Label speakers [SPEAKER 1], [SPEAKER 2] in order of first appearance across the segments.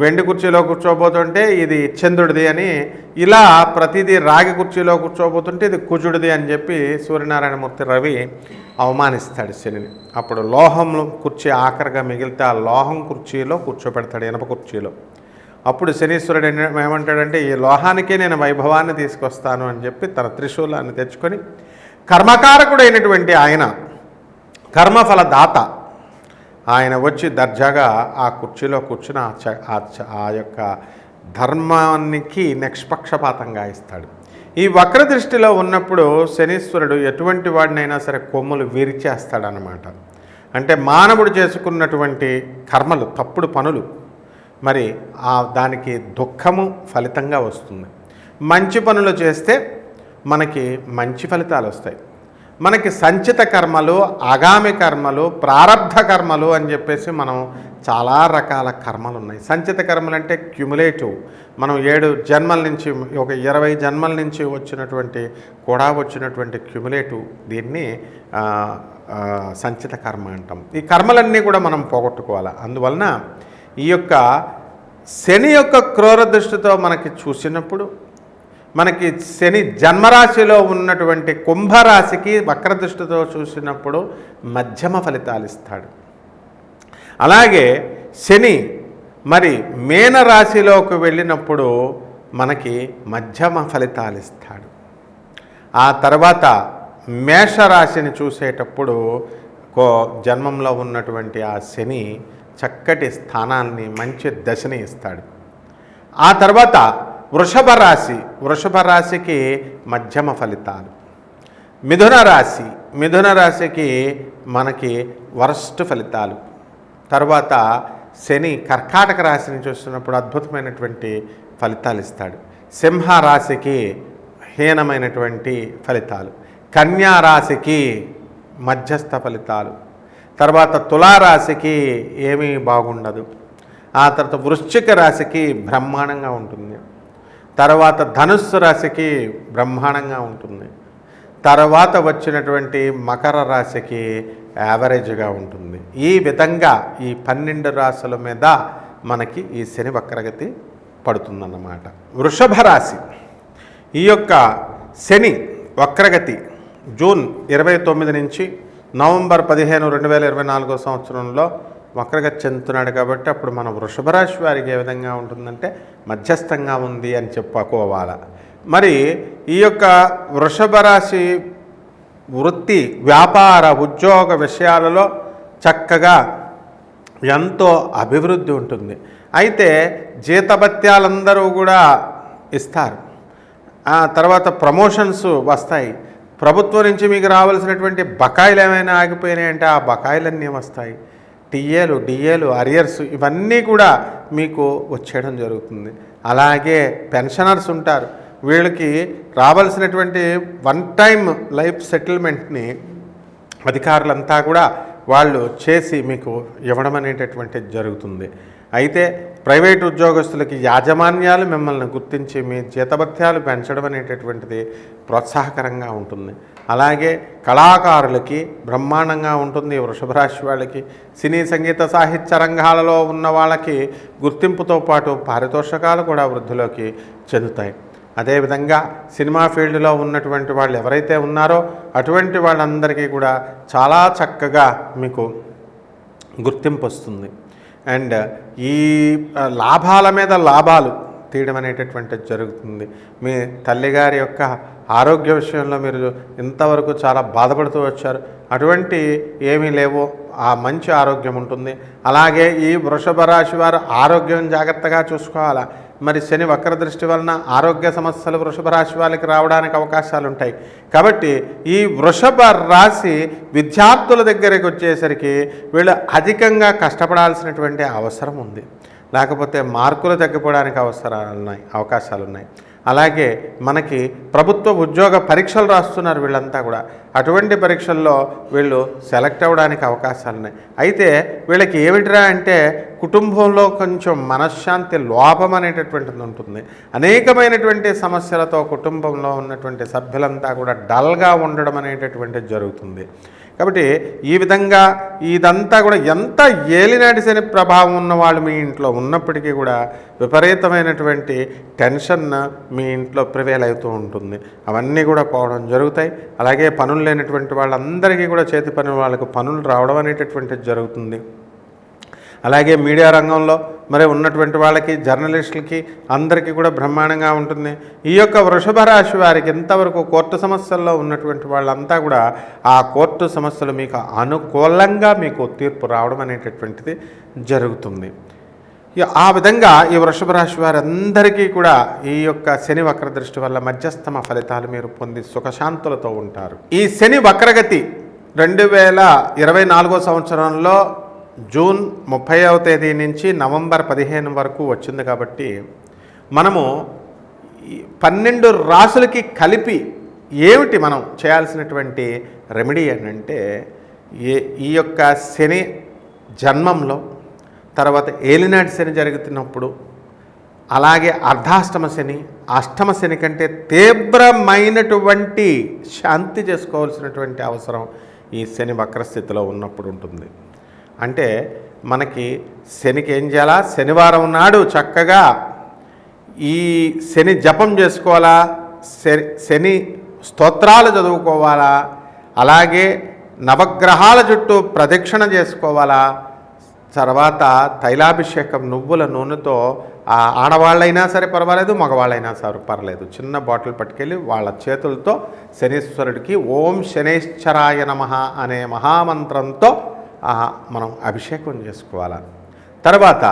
[SPEAKER 1] వెండి కుర్చీలో కూర్చోబోతుంటే ఇది చంద్రుడిది అని ఇలా ప్రతిదీ రాగి కుర్చీలో కూర్చోబోతుంటే ఇది కుజుడిది అని చెప్పి సూర్యనారాయణమూర్తి రవి అవమానిస్తాడు శనిని. అప్పుడు లోహం కుర్చీ ఆఖరిగా మిగిలితే ఆ లోహం కుర్చీలో కూర్చోబెడతాడు ఇనప కుర్చీలో. అప్పుడు శనీశ్వరుడు ఏమంటాడంటే ఈ లోహానికే నేను వైభవాన్ని తీసుకొస్తాను అని చెప్పి తన త్రిశూలాన్ని తెచ్చుకొని కర్మకారకుడైనటువంటి ఆయన కర్మఫల దాత ఆయన వచ్చి దర్జాగా ఆ కుర్చీలో కూర్చుని ఆ చ- ఆ యొక్క ధర్మానికి నిష్పక్షపాతంగా ఇస్తాడు. ఈ వక్ర దృష్టిలో ఉన్నప్పుడు శనీశ్వరుడు ఎటువంటి వాడినైనా సరే కొమ్ములు విరిచేస్తాడనమాట అంటే మానవుడు చేసుకున్నటువంటి కర్మలు తప్పుడు పనులు మరి ఆ దానికి దుఃఖము ఫలితంగా వస్తుంది. మంచి పనులు చేస్తే మనకి మంచి ఫలితాలు వస్తాయి. మనకి సంచిత కర్మలు ఆగామి కర్మలు ప్రారబ్ధ కర్మలు అని చెప్పేసి మనం చాలా రకాల కర్మలు ఉన్నాయి. సంచిత కర్మలు అంటే క్యుములేటివ్ మనం ఏడు జన్మల నుంచి ఒక ఇరవై జన్మల నుంచి వచ్చినటువంటి కూడా వచ్చినటువంటి క్యుములేటివ్ దీన్ని సంచిత కర్మ అంటాం. ఈ కర్మలన్నీ కూడా మనం పోగొట్టుకోవాలి? అందువలన ఈ యొక్క శని యొక్క క్రూర దృష్టితో మనకి చూసినప్పుడు మనకి శని జన్మరాశిలో ఉన్నటువంటి కుంభరాశికి వక్రదృష్టితో చూసినప్పుడు మధ్యమ ఫలితాలు ఇస్తాడు. అలాగే శని మరి మేనరాశిలోకి వెళ్ళినప్పుడు మనకి మధ్యమ ఫలితాలు ఇస్తాడు. ఆ తర్వాత మేషరాశిని చూసేటప్పుడు కో జన్మంలో ఉన్నటువంటి ఆ శని చక్కటి స్థానాన్ని మంచి దశని ఇస్తాడు. ఆ తర్వాత వృషభ రాశి వృషభ రాశికి మధ్యమ ఫలితాలు. మిథున రాశి మిథున రాశికి మనకి వరస్ట్ ఫలితాలు. తర్వాత శని కర్కాటక రాశిని చూస్తున్నప్పుడు అద్భుతమైనటువంటి ఫలితాలు ఇస్తాడు. సింహ రాశికి హీనమైనటువంటి ఫలితాలు. కన్యా రాశికి మధ్యస్థ ఫలితాలు. తర్వాత తులారాశికి ఏమీ బాగుండదు. ఆ తర్వాత వృశ్చిక రాశికి బ్రహ్మాండంగా ఉంటుంది. తర్వాత ధనుస్సు రాశికి బ్రహ్మాండంగా ఉంటుంది. తర్వాత వచ్చినటువంటి మకర రాశికి యావరేజ్గా ఉంటుంది. ఈ విధంగా ఈ పన్నెండు రాశుల మీద మనకి ఈ శని వక్రగతి పడుతుందన్నమాట. వృషభ రాశి ఈ యొక్క శని వక్రగతి జూన్ ఇరవై తొమ్మిది నుంచి నవంబర్ పదిహేను రెండు వేల ఇరవై నాలుగో సంవత్సరంలో వక్రగతి చెందుతున్నాడు కాబట్టి అప్పుడు మన వృషభ రాశి వారికి ఏ విధంగా ఉంటుందంటే మధ్యస్థంగా ఉంది అని చెప్పుకోవాలా. మరి ఈ యొక్క వృషభ రాశి వృత్తి వ్యాపార ఉద్యోగ విషయాలలో చక్కగా ఎంతో అభివృద్ధి ఉంటుంది. అయితే జీతభత్యాలందరూ కూడా ఇస్తారు. ఆ తర్వాత ప్రమోషన్స్ వస్తాయి. ప్రభుత్వం నుంచి మీకు రావాల్సినటువంటి బకాయిలు ఏమైనా ఆగిపోయినాయంటే ఆ బకాయిలన్నీ వస్తాయి. టీఏలు డిఏలు అరియర్స్ ఇవన్నీ కూడా మీకు వచ్చేయడం జరుగుతుంది. అలాగే పెన్షనర్స్ ఉంటారు. వీళ్ళకి రావాల్సినటువంటి వన్ టైం లైఫ్ సెటిల్మెంట్ని అధికారులంతా కూడా వాళ్ళు చేసి మీకు ఇవ్వడం అనేటటువంటిది జరుగుతుంది. అయితే ప్రైవేట్ ఉద్యోగస్తులకి యాజమాన్యాలు మిమ్మల్ని గుర్తించి మీ జీతభత్యాలు పెంచడం అనేటటువంటిది ప్రోత్సాహకరంగా ఉంటుంది. అలాగే కళాకారులకి బ్రహ్మాండంగా ఉంటుంది. వృషభ రాశి వాళ్ళకి సినీ సంగీత సాహిత్య రంగాలలో ఉన్న వాళ్ళకి గుర్తింపుతో పాటు పారితోషకాలు కూడా వృద్ధిలోకి చెందుతాయి. అదేవిధంగా సినిమా ఫీల్డ్లో ఉన్నటువంటి వాళ్ళు ఎవరైతే ఉన్నారో అటువంటి వాళ్ళందరికీ కూడా చాలా చక్కగా మీకు గుర్తింపు వస్తుంది. అండ్ ఈ లాభాల మీద లాభాలు తీయడం అనేటటువంటిది జరుగుతుంది. మీ తల్లిగారి యొక్క ఆరోగ్య విషయంలో మీరు ఇంతవరకు చాలా బాధపడుతూ వచ్చారు. అటువంటి ఏమీ లేవో. ఆ మంచి ఆరోగ్యం ఉంటుంది. అలాగే ఈ వృషభ రాశి వారు ఆరోగ్యం జాగ్రత్తగా చూసుకోవాలా? మరి శని వక్ర దృష్టి వలన ఆరోగ్య సమస్యలు వృషభ రాశి వాళ్ళకి రావడానికి అవకాశాలు ఉంటాయి కాబట్టి ఈ వృషభ రాశి విద్యార్థుల దగ్గరికి వచ్చేసరికి వీళ్ళు అధికంగా కష్టపడాల్సినటువంటి అవసరం ఉంది. లేకపోతే మార్కులు తగ్గిపోవడానికి అవసరాలు ఉన్నాయి అవకాశాలు ఉన్నాయి అలాగే మనకి ప్రభుత్వ ఉద్యోగ పరీక్షలు రాస్తున్నారు వీళ్ళంతా కూడా. అటువంటి పరీక్షల్లో వీళ్ళు సెలెక్ట్ అవ్వడానికి అవకాశాలు ఉన్నాయి. అయితే వీళ్ళకి ఏమిటిరా అంటే కుటుంబంలో కొంచెం మనశ్శాంతి లోపం అనేటటువంటిది ఉంటుంది. అనేకమైనటువంటి సమస్యలతో కుటుంబంలో ఉన్నటువంటి సభ్యులంతా కూడా డల్గా ఉండడం అనేటటువంటిది జరుగుతుంది. కాబట్టి ఈ విధంగా ఇదంతా కూడా ఎంత ఏలినాటి శని ప్రభావం ఉన్న వాళ్ళు మీ ఇంట్లో ఉన్నప్పటికీ కూడా విపరీతమైనటువంటి టెన్షన్ మీ ఇంట్లో ప్రివేల్ అవుతూ ఉంటుంది. అవన్నీ కూడా పోవడం జరుగుతాయి. అలాగే పనులు లేనటువంటి వాళ్ళందరికీ కూడా చేతి పని వాళ్ళకు పనులు రావడం అనేటటువంటిది జరుగుతుంది. అలాగే మీడియా రంగంలో మరి ఉన్నటువంటి వాళ్ళకి జర్నలిస్టులకి అందరికీ కూడా బ్రహ్మాండంగా ఉంటుంది. ఈ యొక్క వృషభ రాశి వారికి ఇంతవరకు కోర్టు సమస్యల్లో ఉన్నటువంటి వాళ్ళంతా కూడా ఆ కోర్టు సమస్యలు మీకు అనుకూలంగా మీకు తీర్పు రావడం అనేటటువంటిది జరుగుతుంది. ఆ విధంగా ఈ వృషభ రాశి వారందరికీ కూడా ఈ యొక్క శని వక్ర దృష్టి వల్ల మధ్యస్థమ ఫలితాలు మీరు పొంది సుఖశాంతులతో ఉంటారు. ఈ శని వక్రగతి రెండు వేల ఇరవై నాలుగో సంవత్సరంలో జూన్ ముప్పైవ తేదీ నుంచి నవంబర్ పదిహేను వరకు వచ్చింది కాబట్టి మనము పన్నెండు రాసులకి కలిపి ఏమిటి మనం చేయాల్సినటువంటి రెమెడీ అని అంటే ఏ ఈ యొక్క శని జన్మంలో తర్వాత ఏలినాటి శని జరుగుతున్నప్పుడు అలాగే అర్ధాష్టమ శని అష్టమ శని కంటే తీవ్రమైనటువంటి శాంతి చేసుకోవాల్సినటువంటి అవసరం ఈ శని వక్రస్థితిలో ఉన్నప్పుడు ఉంటుంది. అంటే మనకి శనికి ఏం చేయాలా? శనివారం నాడు చక్కగా ఈ శని జపం చేసుకోవాలా? శని స్తోత్రాలు చదువుకోవాలా? అలాగే నవగ్రహాల చుట్టూ ప్రదక్షిణ చేసుకోవాలా? తర్వాత తైలాభిషేకం నువ్వుల నూనెతో ఆ ఆడవాళ్ళైనా సరే పర్వాలేదు మగవాళ్ళైనా సరే పర్లేదు. చిన్న బాటిల్ పట్టుకెళ్ళి వాళ్ళ చేతులతో శనీశ్వరుడికి ఓం శనేశ్వరాయ నమ అనే మహామంత్రంతో మనం అభిషేకం చేసుకోవాలి? తర్వాత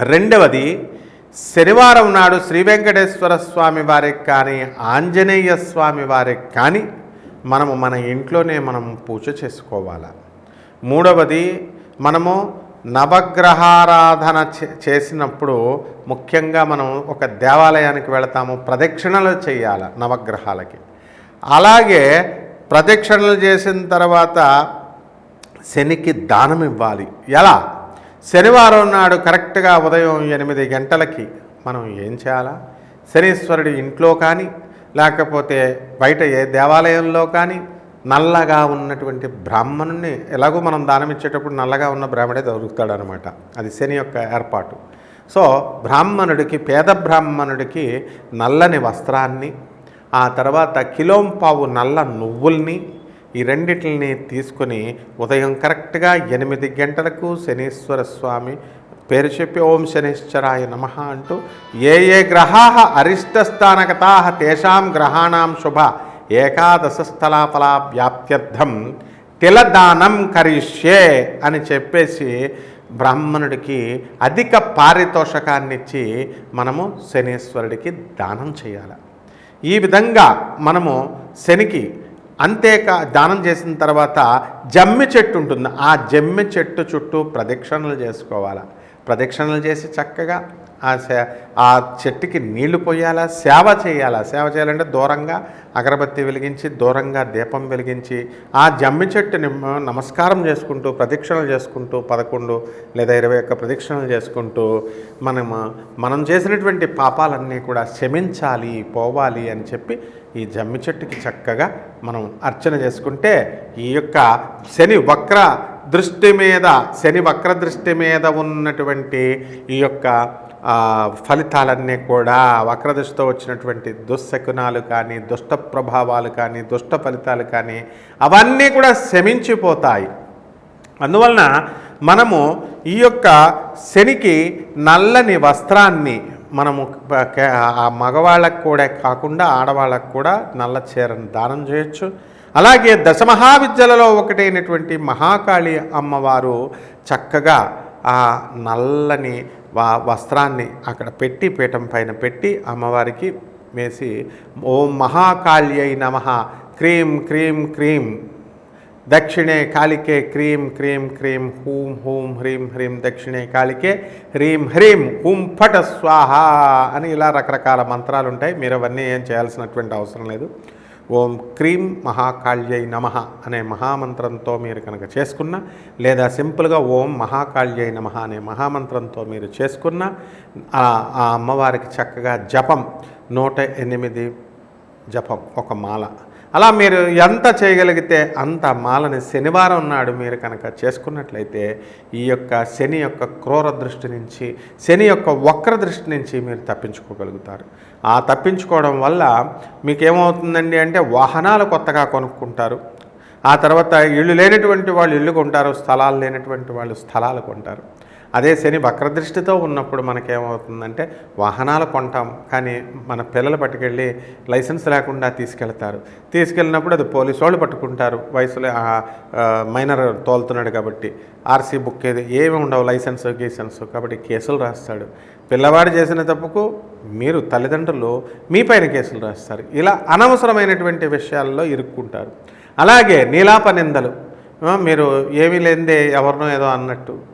[SPEAKER 1] రెండవది శనివారం నాడు శ్రీ వెంకటేశ్వర స్వామి వారికి కానీ ఆంజనేయ స్వామి వారికి కానీ మనము మన ఇంట్లోనే మనం పూజ చేసుకోవాలి? మూడవది మనము నవగ్రహారాధన చే- చేసినప్పుడు ముఖ్యంగా మనం ఒక దేవాలయానికి వెళతాము ప్రదక్షిణలు చేయాలి నవగ్రహాలకి? అలాగే ప్రదక్షిణలు చేసిన తర్వాత శనికి దానం ఇవ్వాలి. ఎలా? శనివారం నాడు కరెక్ట్గా ఉదయం ఎనిమిది గంటలకి మనం ఏం చేయాలా? శనీశ్వరుడి ఇంట్లో కానీ లేకపోతే బయట ఏ దేవాలయంలో కానీ నల్లగా ఉన్నటువంటి బ్రాహ్మణుని ఎలాగో మనం దానం ఇచ్చేటప్పుడు నల్లగా ఉన్న బ్రాహ్మడే దొరుకుతాడనమాట. అది శని యొక్క ఏర్పాటు. సో బ్రాహ్మణుడికి పేద బ్రాహ్మణుడికి నల్లని వస్త్రాన్ని ఆ తర్వాత కిలోంపావు నల్ల నువ్వుల్ని ఈ రెండిటిని తీసుకొని ఉదయం కరెక్ట్గా ఎనిమిది గంటలకు శనీశ్వర స్వామి పేరు చెప్పి ఓం శనీశ్వరాయ నమ అంటూ ఏ ఏ గ్రహా అరిష్టస్థానగతా తేషాం గ్రహాణం శుభ ఏకాదశ స్థలాఫలా వ్యాప్త్యర్థం తిలదానం కరిష్యే అని చెప్పేసి బ్రాహ్మణుడికి అధిక పారితోషకాన్ని ఇచ్చి మనము శనీశ్వరుడికి దానం చేయాలి. ఈ విధంగా మనము శనికి అంతేకా దానం చేసిన తర్వాత జమ్మి చెట్టు ఉంటుంది. ఆ జమ్మి చెట్టు చుట్టూ ప్రదక్షిణలు చేసుకోవాలి? ప్రదక్షిణలు చేసి చక్కగా ఆ సే ఆ చెట్టుకి నీళ్ళు పోయాలా? సేవ చేయాలా? సేవ చేయాలంటే దూరంగా అగరబత్తి వెలిగించి దూరంగా దీపం వెలిగించి ఆ జమ్మి చెట్టుని నమస్కారం చేసుకుంటూ ప్రదక్షిణలు చేసుకుంటూ పదకొండు లేదా ఇరవై ఒక్క ప్రదక్షిణలు చేసుకుంటూ మనం మనం చేసినటువంటి పాపాలన్నీ కూడా క్షమించాలి పోవాలి అని చెప్పి ఈ జమ్మి చెట్టుకి చక్కగా మనం అర్చన చేసుకుంటే ఈ యొక్క శని వక్ర దృష్టి మీద శని వక్ర దృష్టి మీద ఉన్నటువంటి ఈ యొక్క ఫలితాలన్నీ కూడా వక్రదృష్టితో వచ్చినటువంటి దుశ్శకునాలు కానీ దుష్ట ప్రభావాలు కానీ దుష్ట ఫలితాలు కానీ అవన్నీ కూడా శమించిపోతాయి. అందువలన మనము ఈ యొక్క శనికి నల్లని వస్త్రాన్ని మనము ఆ మగవాళ్ళకు కూడా కాకుండా ఆడవాళ్ళకు కూడా నల్ల చీరను దానం చేయొచ్చు. అలాగే దశమహావిద్యలలో ఒకటైనటువంటి మహాకాళి అమ్మవారు చక్కగా ఆ నల్లని వస్త్రాన్ని అక్కడ పెట్టి పీఠం పైన పెట్టి అమ్మవారికి వేసి ఓం మహాకాళ్యై నమ క్రీం క్రీం క్రీం దక్షిణే కాళికే క్రీం క్రీం క్రీం హూం హూం హ్రీం హ్రీం దక్షిణే కాళికే హ్రీం హ్రీం హూం ఫట స్వాహ అని ఇలా రకరకాల మంత్రాలు ఉంటాయి మీరు అవన్నీ ఏం చేయాల్సినటువంటి అవసరం లేదు. ఓం క్రీం మహాకాళ్యై నమ అనే మహామంత్రంతో మీరు కనుక చేసుకున్న లేదా సింపుల్గా ఓం మహాకాళ్యై నమ అనే మహామంత్రంతో మీరు చేసుకున్న ఆ ఆ అమ్మవారికి చక్కగా జపం నూట ఎనిమిది జపం ఒక మాల. అలా మీరు ఎంత చేయగలిగితే అంత మాలని శనివారం నాడు మీరు కనుక చేసుకున్నట్లయితే ఈ యొక్క శని యొక్క క్రూర దృష్టి నుంచి శని యొక్క వక్ర దృష్టి నుంచి మీరు తప్పించుకోగలుగుతారు. ఆ తప్పించుకోవడం వల్ల మీకు ఏమవుతుందండి అంటే వాహనాలు కొత్తగా కొనుక్కుంటారు. ఆ తర్వాత ఇల్లు లేనటువంటి వాళ్ళు ఇల్లు కొంటారు స్థలాలు లేనటువంటి వాళ్ళు స్థలాలు కొంటారు. అదే శని వక్రదృష్టితో ఉన్నప్పుడు మనకేమవుతుందంటే వాహనాలు కొంటాం కానీ మన పిల్లలు పట్టుకెళ్ళి లైసెన్స్ లేకుండా తీసుకెళ్తారు. తీసుకెళ్ళినప్పుడు అది పోలీసు వాళ్ళు పట్టుకుంటారు. వయసులో మైనర్ తోలుతున్నాడు కాబట్టి ఆర్సీ బుక్ ఏది ఏమి ఉండవు లైసెన్స్ గీసెన్స్. కాబట్టి కేసులు రాస్తాడు. పిల్లవాడు చేసిన తప్పుకు మీరు తల్లిదండ్రులు మీపైన కేసులు రాస్తారు. ఇలా అనవసరమైనటువంటి విషయాల్లో ఇరుక్కుంటారు. అలాగే నీలాప నిందలు. మీరు ఏమీ లేనిదే ఎవరినో ఏదో అన్నట్టు.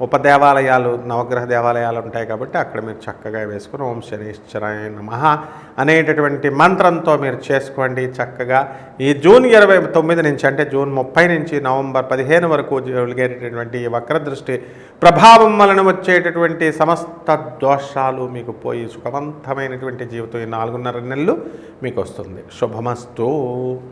[SPEAKER 1] ఉపదేవాలయాలు నవగ్రహ దేవాలయాలు ఉంటాయి కాబట్టి అక్కడ మీరు చక్కగా వేసుకుని ఓం శనీశ్వరాయ నమ అనేటటువంటి మంత్రంతో మీరు చేసుకోండి చక్కగా. ఈ జూన్ ఇరవై తొమ్మిది నుంచి అంటే జూన్ ముప్పై నుంచి నవంబర్ పదిహేను వరకు జరిగేటటువంటి ఈ వక్రదృష్టి ప్రభావం వలన వచ్చేటటువంటి సమస్త దోషాలు మీకు పోయి సుఖవంతమైనటువంటి జీవితం ఈ నాలుగున్నర నెలలు మీకు వస్తుంది. శుభమస్తు.